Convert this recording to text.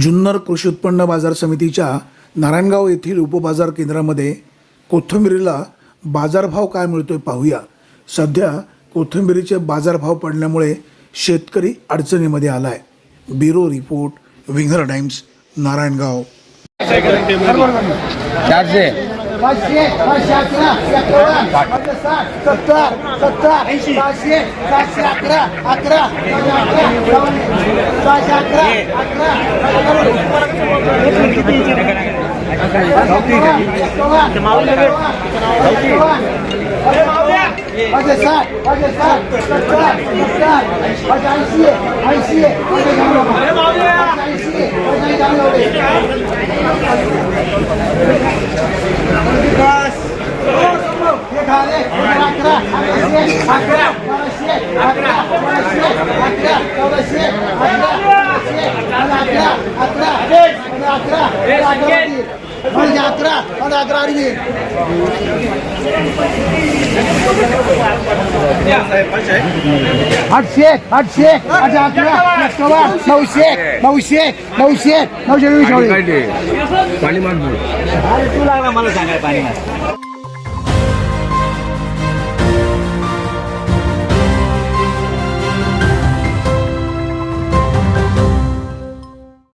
जुन्नर कृषी उत्पन्न बाजार समितीच्या नारायणगाव येथील उपबाजार केंद्रामध्ये कोथिंबिरीला बाजारभाव काय मिळतोय पाहूया. सध्या कोथिंबिरीचे बाजारभाव पडल्यामुळे शेतकरी अडचणीमध्ये आला आहे bureau report winger times Narayangaon. चारशे. पाचशे पाचशे अकरा सत्तर सत्तर अकरा अकरा पाचशे पाचशे अकरा. अकरा अकरा अकरा अकरा अकरा म्हणजे अकरा म्हणजे अकरा आठशे आठशे आठशे अकरा एक्कावन्न नऊशे नऊशे नऊशे नऊशे वीस पाणी मार तू लागला मला सांगाय पाणी